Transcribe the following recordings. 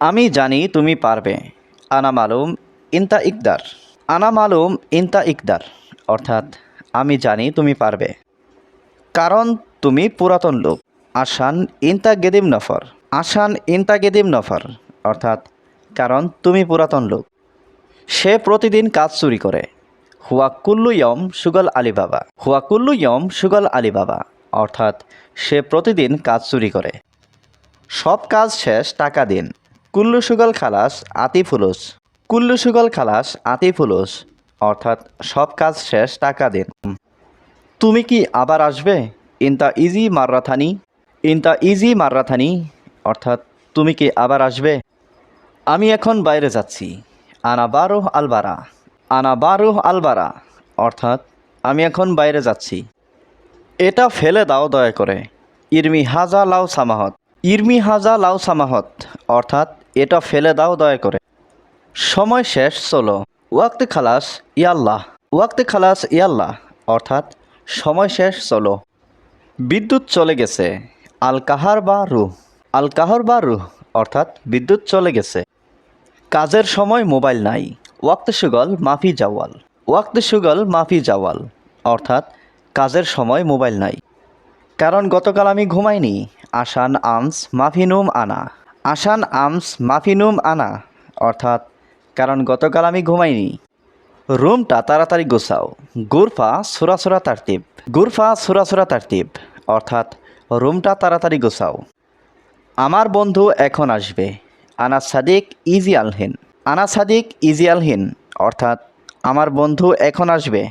আমি জানি তুমি পারবে। আনা মালুম ইনতা ইকদার। আনা মালুম ইনতা ইকদার, অর্থাৎ আমি জানি তুমি পারবে। কারণ তুমি পুরাতন লোক। আসান ইনতা গেদিম নফর। আসান ইনতা গেদিম নফর, অর্থাৎ কারণ তুমি পুরাতন লোক। সে প্রতিদিন কাজ চুরি করে। হুয়া কুল্লু ইয়ম সুগল আলী বাবা হুয়া কুল্লু ইয়ম সুগল আলী বাবা অর্থাৎ সে প্রতিদিন কাজ চুরি করে। সব কাজ শেষ টাকা দিন। কুল্লু সুগল খালাস আতি ফুলুস কুল্লু সুগল খালাস আতি ফুলুস অর্থাৎ সব কাজ শেষ, টাকা দিন। তুমি কি আবার আসবে? ইনতা ইজি মাররাথানি। ইনতা ইজি মাররাথানি, অর্থাৎ তুমি কি আবার আসবে? আমি এখন বাইরে যাচ্ছি। আনা বারোহ আলবারা। আনা বারোহ আলবারা, অর্থাৎ আমি এখন বাইরে যাচ্ছি। এটা ফেলে দাও দয়া করে। ইরমি হাজা লাউ সামাহত। ইরমি হাজা লাউ সামাহত, অর্থাৎ এটা ফেলে দাও, দয়া করে। সময় শেষ, চলো। ওয়াক্তে খালাস, ইয়াল্লাহ। ওয়াক্তে খালাস, ইয়াল্লাহ। অর্থাৎ, সময় শেষ, চলো। বিদ্যুৎ চলে গেছে। আল কাহার বা রুহ। আল কাহর বা রুহ, অর্থাৎ, বিদ্যুৎ চলে গেছে। কাজের সময় মোবাইল নাই। ওয়াক্ত সুগল, মাফি জাওয়াল। ওয়াক্ত সুগল, মাফি জাওয়াল। অর্থাৎ, কাজের সময় মোবাইল নাই। কারণ গতকাল আমি ঘুমাইনি। আসান আমস মাফিনুম, আনা। আসান আমস মাফিনুম আনা, অর্থাৎ, কারণ গতকাল আমি ঘুমাইনি। রুমটা তাড়াতাড়ি গোছাও। গুরফা সুরাসুরা তারতিব। গুরফা সুরাসুরা তারতিব, অর্থাৎ, রুমটা তাড়াতাড়ি গোছাও। আমার বন্ধু এখন আসবে। আনা সাদিক ইজি আলহিন আনা সাদিক ইজি আলহিন অর্থাৎ, আমার বন্ধু এখন আসবে।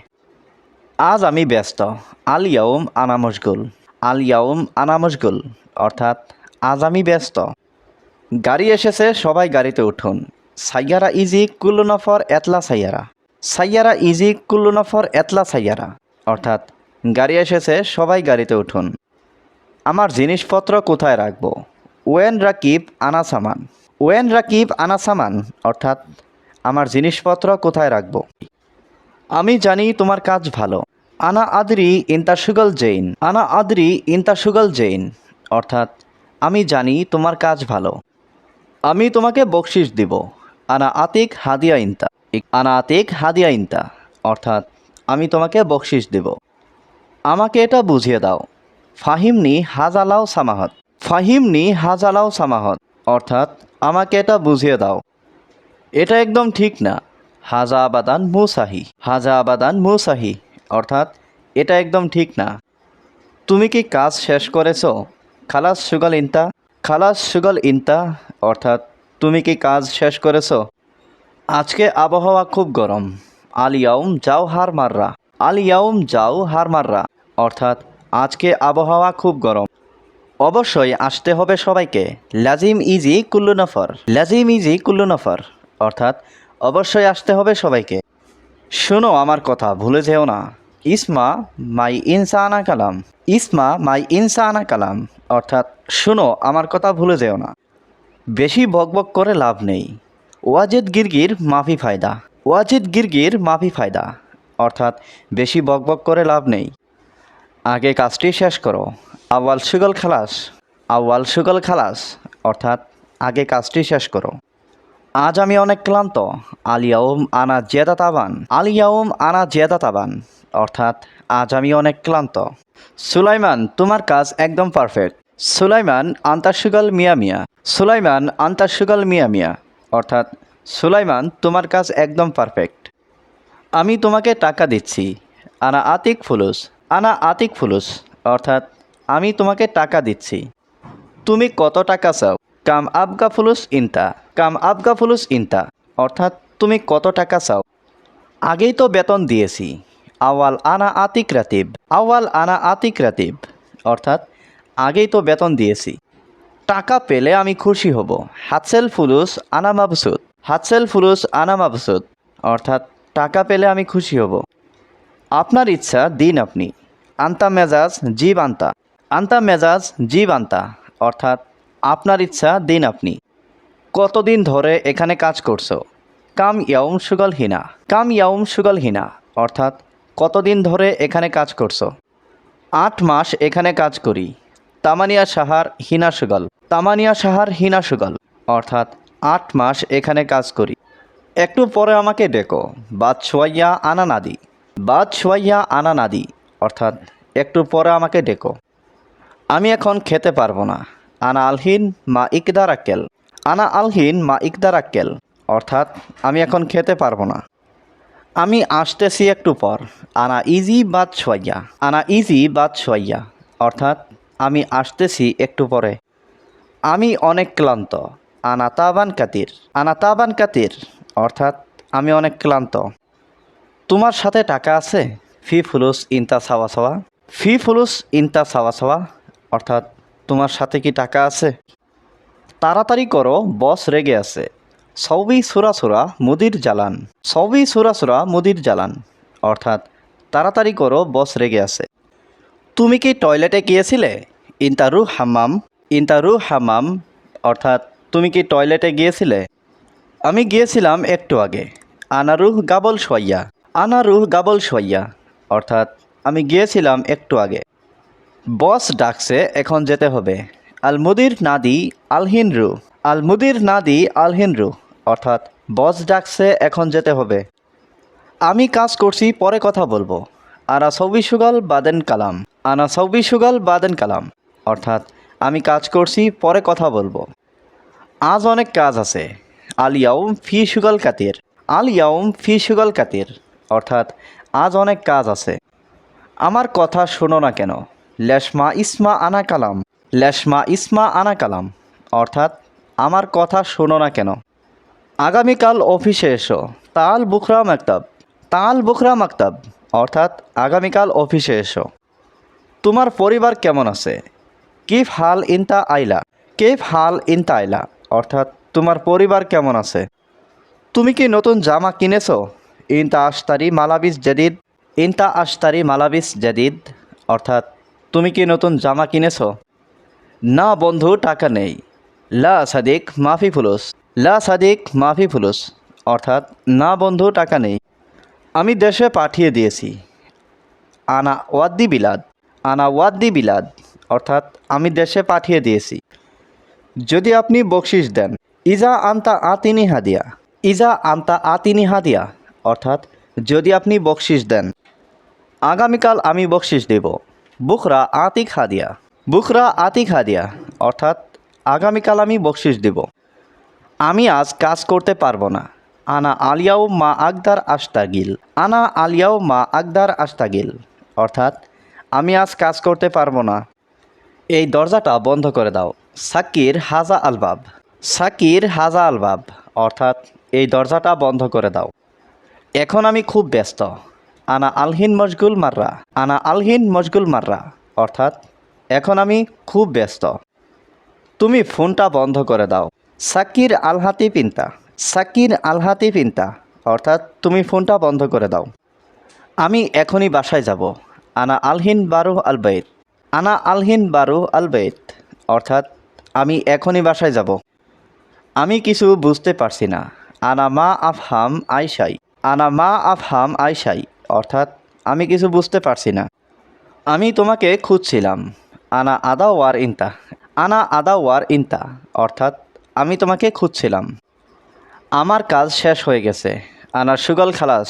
আজ আমি ব্যস্ত। আল ইয়াউম আনা মশগুল। আল ইয়াউম আনা মশগুল, অর্থাৎ, আজ আমি ব্যস্ত। গাড়ি এসেছে, সবাই গাড়িতে উঠুন। সাইয়ারা ইজি কুল্লু নফর এতলা সাইয়ারা। সাইয়ারা ইজি কুল্লু নফর এতলা সাইয়ারা। অর্থাৎ, গাড়ি এসেছে, সবাই গাড়িতে উঠুন। আমার জিনিসপত্র কোথায় রাখব? ওয়েন রাকিব, আনা সামান। ওয়েন রাকিব, আনা সামান। অর্থাৎ, আমার জিনিসপত্র কোথায় রাখব? আমি জানি তোমার কাজ ভালো। আনা আদরি ইন্তা সুগল জৈন। আনা আদরি ইন্তা সুগল জৈন। অর্থাৎ, আমি জানি তোমার কাজ ভালো। আমি তোমাকে বকশিস দিব। আনা আতিক হাদিয়া ইন্তা। আনা আতিক হাদিয়া ইন্তা। অর্থাৎ, আমি তোমাকে বকশিস দেব। আমাকে এটা বুঝিয়ে দাও। ফাহিমনি হাজালাও সামাহত। ফাহিমনি হাজালাও সামাহত। অর্থাৎ, আমাকে এটা বুঝিয়ে দাও। এটা একদম ঠিক না। হাজা আবাদান মুসাহি। হাজা আবাদান মুসাহি। অর্থাৎ, এটা একদম ঠিক না। তুমি কি কাজ শেষ করেছ? খালাস সুগাল ইন্তা। খালাস সুগল ইন্তা, অর্থাৎ তুমি কি কাজ শেষ করেছ? আজকে আবহাওয়া খুব গরম। আলিয়াউম যাও হার মাররা। আলিয়াউম যাও হার মাররা। অর্থাৎ আজকে আবহাওয়া খুব গরম। অবশ্যই আসতে হবে সবাইকে। লাজিম ইজি কুল্লু নফর। লাজিম ইজি কুল্লু নফর। অর্থাৎ অবশ্যই আসতে হবে সবাইকে। শোনো আমার কথা, ভুলে যেও না। ইসমা মাই ইনসানা কালাম। ইসমা মাই ইনসানা কালাম। অর্থাৎ, শোনো, আমার কথা ভুলে যেও না। বেশি বকবক করে লাভ নেই। ওয়াজিদ গিরগির মাফি ফায়দা। ওয়াজিদ গিরগির মাফি ফায়দা। অর্থাৎ, বেশি বকবক করে লাভ নেই। আগে কাজটি শেষ করো। আওয়াল সুগল খালাস। আওয়াল সুগল খালাস। অর্থাৎ, আগে কাজটি শেষ করো। আজ আমি অনেক ক্লান্ত। আলিয়াউম আনা জেদা তাবান আলিয়াউম আনা জেদা তাবান অর্থাৎ আজ আমি অনেক ক্লান্ত। সুলাইমান, তোমার কাজ একদম পারফেক্ট সুলাইমান আন্তাসুগল মিয়া মিয়া। সুলাইমান আন্তাসুগল মিয়া মিয়া। অর্থাৎ, সুলাইমান, তোমার কাজ একদম পারফেক্ট আমি তোমাকে টাকা দিচ্ছি। আনা আতিক ফুলুস। আনা আতিক ফুলুস। অর্থাৎ, আমি তোমাকে টাকা দিচ্ছি। তুমি কত টাকা চাও? কাম আবগা ফুলুস ইনতা। কাম আবগা ফুলুস ইনতা। অর্থাৎ, তুমি কত টাকা চাও? আগেই তো বেতন দিয়েছি। আওয়াল আনা আতিক রাতিব। আওয়াল আনা আতিক রাতিব। অর্থাৎ, আগেই তো বেতন দিয়েছি। টাকা পেলে আমি খুশি হব। হাতসেল ফুলুস আনা মাবসুদ হাতসেল ফুলুস আনা মাবসুদ অর্থাৎ, টাকা পেলে আমি খুশি হব। আপনার ইচ্ছা, দিন আপনি। আন্তা মেজাজ, জীব আন্তা। আন্তা মেজাজ, জীব আন্তা। অর্থাৎ, আপনার ইচ্ছা, দিন আপনি। কতদিন ধরে এখানে কাজ করছ? কাম ইয়াউম সুগল হিনা। কাম ইয়াউম সুগল হিনা। অর্থাৎ কতদিন ধরে এখানে কাজ করছ? আট মাস এখানে কাজ করি। তামানিয়া সাহার হিনা সুগল তামানিয়া সাহার হিনা সুগল অর্থাৎ আট মাস এখানে কাজ করি। একটু পরে আমাকে ডেকো। বাদ ছোয়াইয়া আনা নাদি বাদ ছোয়াইয়া আনা নাদি অর্থাৎ একটু পরে আমাকে ডেকো। আমি এখন খেতে পারব না। আনা আলহিন মা ইকদার আক্কেল। আনা আলহিন মা ইকদার আক্কেল। অর্থাৎ আমি এখন খেতে পারব না। আমি আসতেছি একটু পর। আনা ইজি বাদ ছোয়াইয়া আনা ইজি বাদ ছোয়াইয়া অর্থাৎ আমি আসতেছি একটু পরে। আমি অনেক ক্লান্ত। আনা তাবান কাতির। আনা তাবান কাতির। অর্থাৎ আমি অনেক ক্লান্ত। তোমার সাথে টাকা আছে? ফি ফুলুস ইনতা সাওয়া সাওয়া। ফি ফুলুস ইনতা সাওয়া সাওয়া। অর্থাৎ তোমার সাথে কি টাকা আছে? তাড়াতাড়ি করো, বস রেগে আছে। সবই সুরা সুরা মুদির জ্বালান সবই সুরা সুরা মুদির জ্বালান অর্থাৎ তাড়াতাড়ি করো, বস রেগে আছে। তুমি কি টয়লেটে গিয়েছিলে? ইন্তারু হাম্মাম ইন্তারু হাম্মাম, অর্থাৎ তুমি কি টয়লেটে গিয়েছিলে? আমি গিয়েছিলাম একটু আগে। আনারুহ গাবল সোয়াইয়া আনারুহ গাবল সোয়াইয়া অর্থাৎ আমি গিয়েছিলাম একটু আগে। বস ডাকছে, এখন যেতে হবে। আল মুদির নাদি আলহিন রু আল মুদির নাদি আলহিন রু অর্থাৎ, বস ডাকছে, এখন যেতে হবে। আমি কাজ করছি, পরে কথা বলব। আনা সৌবি সুগাল, বাদেন কালাম। আনা সৌবি সুগাল, বাদেন কালাম। অর্থাৎ, আমি কাজ করছি, পরে কথা বলব। আজ অনেক কাজ আছে। আলিয়াউম ফি সুগাল কাতির। আলিয়াউম ফি সুগাল কাতির। অর্থাৎ, আজ অনেক কাজ আছে। আমার কথা শোনো না কেন। লেশমা ইসমা আনা কালাম। লেশমা ইসমা আনা কালাম। অর্থাৎ, আমার কথা শোনো না কেন। আগামীকাল অফিসে এসো। তাল বুখরা মাকতাব। তাল বুখরা মাকতাব। অর্থাৎ আগামীকাল অফিসে এসো। তোমার পরিবার কেমন আছে? কিফ হাল ইনতা আইলা? কিফ হাল ইনতা আইলা? অর্থাৎ তোমার পরিবার কেমন আছে? তুমি কি নতুন জামা কিনেছো? ইনতা আশতারি মালাবিস জাদিদ। ইনতা আশতারি মালাবিস জাদিদ। অর্থাৎ তুমি কি নতুন জামা কিনেছো? না বন্ধু, টাকা নেই। লা সাদিক মাফি ফুলুস। লা সাদিক মাফি ফুলুস, অর্থাৎ না বন্ধু, টাকা নেই। আমি দেশে পাঠিয়ে দিয়েছি। আনা ওয়াদ্দি বিলাদ, আনা ওয়াদ্দি বিলাদ, অর্থাৎ আমি দেশে পাঠিয়ে দিয়েছি। যদি আপনি বকশিস দেন, ইজা আন্তা আতিনি হাদিয়া, ইজা আন্তা আতিনি হাদিয়া, অর্থাৎ যদি আপনি বকশিস দেন, আগামীকাল আমি বকশিস দেব। বুখরা আতিক হাদিয়া, বুখরা আতিক হাদিয়া, অর্থাৎ আগামীকাল আমি বকশিস দেব। আমি আজ কাজ করতে পারব না। আনা আলিয়াও মা আকদার আস্তাগিল আনা আলিয়াও মা আকদার আস্তাগিল অর্থাৎ, আমি আজ কাজ করতে পারব না। এই দরজাটা বন্ধ করে দাও। সাকির হাজা আলবাব। সাকির হাজা আলবাব। অর্থাৎ, এই দরজাটা বন্ধ করে দাও। এখন আমি খুব ব্যস্ত। আনা আলহিন মশগুল মাররা। আনা আলহিন মশগুল মাররা। অর্থাৎ, এখন আমি খুব ব্যস্ত। তুমি ফোনটা বন্ধ করে দাও। সাকির আলহাতি পিন্তা। সাকির আলহাতি পিন্তা। অর্থাৎ তুমি ফোনটা বন্ধ করে দাও। আমি এখনই বাসায় যাব। আনা আলহিন বারো আলবেত আনা আলহিন বারো আলবেত অর্থাৎ আমি এখনই বাসায় যাব। আমি কিছু বুঝতে পারছি না। আনা মা আফহাম আইসাই আনা মা আফহাম আইসাই অর্থাৎ আমি কিছু বুঝতে পারছি না। আমি তোমাকে খুঁজছিলাম। আনা আদা ওয়ার ইনতা। আনা আদা ওয়ার ইনতা, অর্থাৎ আমি তোমাকে খুঁজছিলাম। আমার কাজ শেষ হয়ে গেছে। আনা সুগল খালাস।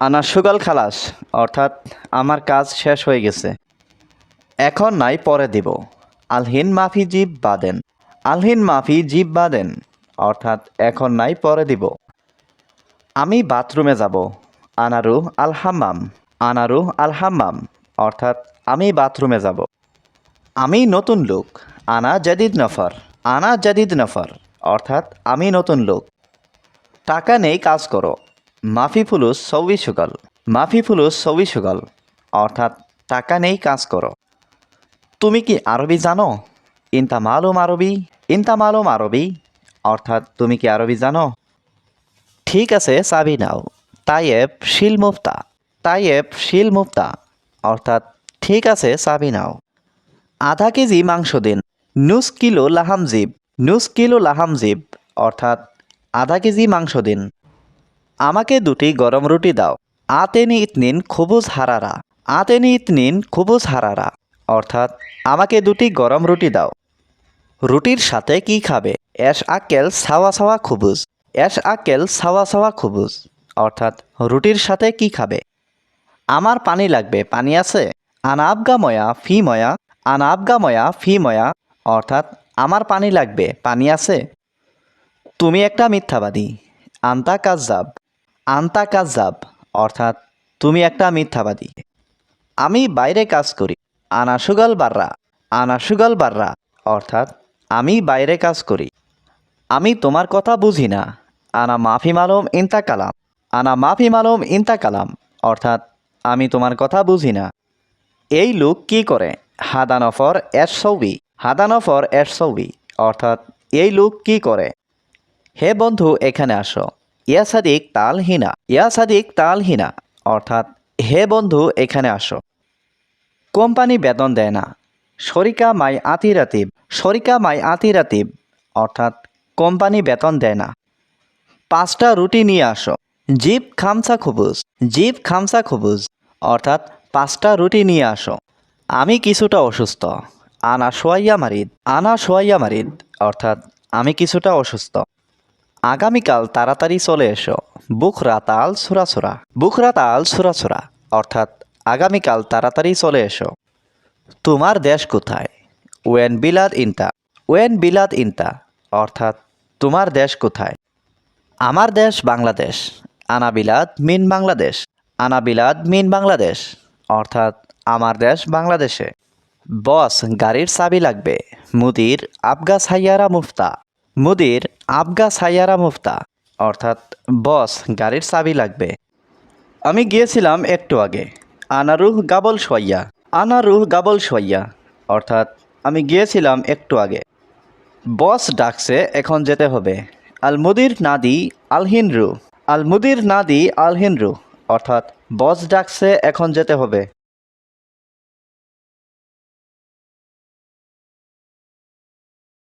আনা সুগল খালাস, অর্থাৎ আমার কাজ শেষ হয়ে গেছে। এখন নাই পরে দিব। আলহিন মাফি জীব বাদেন। আলহিন মাফি জীব বাদেন, অর্থাৎ এখন নাই পরে দিব। আমি বাথরুমে যাব। আনারু আল হাম্মাম আনারু আল হাম্মাম অর্থাৎ আমি বাথরুমে যাব। আমি নতুন লোক। আনা জাদিদ নফর, আনা জাদিদ নফর, অর্থাৎ আমি নতুন লোক। টাকা নেই, কাজ করো। মাফি ফুলুস, সৌবি সুগল। মাফি ফুলুস, সৌবি সুগল। অর্থাৎ টাকা নেই, কাজ করো। তুমি কি আরবি জানো? ইনতা মালুম আরবি, ইনতা মালুম আরবি, অর্থাৎ তুমি কি আরবি জানো? ঠিক আছে, চাবি নাও। তাইয়েব শিল মুফতা, তাইয়েব শিল মুফতা, অর্থাৎ ঠিক আছে, চাবি নাও। আধা কেজি মাংস দিন। নুস কিলো লাহাম জিব। নুস কিলো লাহাম জিব, অর্থাৎ আধা কেজি মাংস দিন। আমাকে দুটি গরম রুটি দাও। আতেনি ইতনিন খুবুজ হারারা। আতেনি ইতনিন খুবুজ হারারা, অর্থাৎ আমাকে দুটি গরম রুটি দাও। রুটির সাথে কি খাবে? এস আকেল সাওয়া সাওয়া খুবুজ। এস আকেল সাওয়া সাওয়া খুবুজ, অর্থাৎ রুটির সাথে কি খাবে? আমার পানি লাগবে, পানি আছে? আনাবগা ময়া ফি ময়া আনাবগা ময়া ফি ময়া অর্থাৎ আমার পানি লাগবে, পানি আছে। তুমি একটা মিথ্যাবাদী, আন্তা কাজাব আন্তা কাজাব অর্থাৎ তুমি একটা মিথ্যাবাদী। আমি বাইরে কাজ করি আনা সুগল বাররা আনা সুগল বাররা, অর্থাৎ আমি বাইরে কাজ করি। আমি তোমার কথা বুঝি না, আনা মাফি মালুম ইন্তা কালাম, আনা মাফি মালুম ইন্তা কালাম, অর্থাৎ আমি তোমার কথা বুঝি না। এই লোক কি করে? হাদানফর এস সৌবি। হাদানফর এস সৌবি অর্থাৎ এই লোক কি করে? হে বন্ধু, এখানে আসো। ইয়া সাদিক তাল হিনা। ইয়া সাদিক তাল হিনা, অর্থাৎ হে বন্ধু, এখানে আসো। কোম্পানি বেতন দেয় না। শরিকা মাই আতি রাতিব। শরিকা মাই আতি রাতিব, অর্থাৎ কোম্পানি বেতন দেয় না। পাঁচটা রুটি নিয়ে আসো। জিপ খামসা খুবুজ। জিপ খামসা খুবুজ, অর্থাৎ পাঁচটা রুটি নিয়ে আসো। আমি কিছুটা অসুস্থ। আনা সোয়াইয়া মারিদ, আনা সোয়াইয়া মারিদ, অর্থাৎ আমি কিছুটা অসুস্থ। আগামীকাল তাড়াতাড়ি চলে এসো। বুখরা তাল সুরাসুরা। বুখরা তাল সুরাসুরা, অর্থাৎ আগামীকাল তাড়াতাড়ি চলে এসো। তোমার দেশ কোথায়? ওয়েন বিলাদ ইন্তা ওয়েন বিলাদ ইন্তা অর্থাৎ তোমার দেশ কোথায়? আমার দেশ বাংলাদেশ। আনা বিলাদ মিন বাংলাদেশ। আনা বিলাদ মিন বাংলাদেশ, অর্থাৎ আমার দেশ বাংলাদেশে। বস গাড়ির চাবি লাগবে। মুদির আবগা সাইয়ারা মুফতা। মুদির আবগা সাইয়ারা মুফতা। অর্থাৎ বস গাড়ির চাবি লাগবে। আমি গিয়েছিলাম একটু আগে। আনারুহ গাবল সোয়াইয়া। আনারুহ গাবল সোয়াইয়া। অর্থাৎ আমি গিয়েছিলাম একটু আগে। বস ডাকছে, এখন যেতে হবে। আল মুদির নাদি আলহিনরু আল মুদির নাদি আলহিনরু অর্থাৎ বস ডাকছে, এখন যেতে হবে।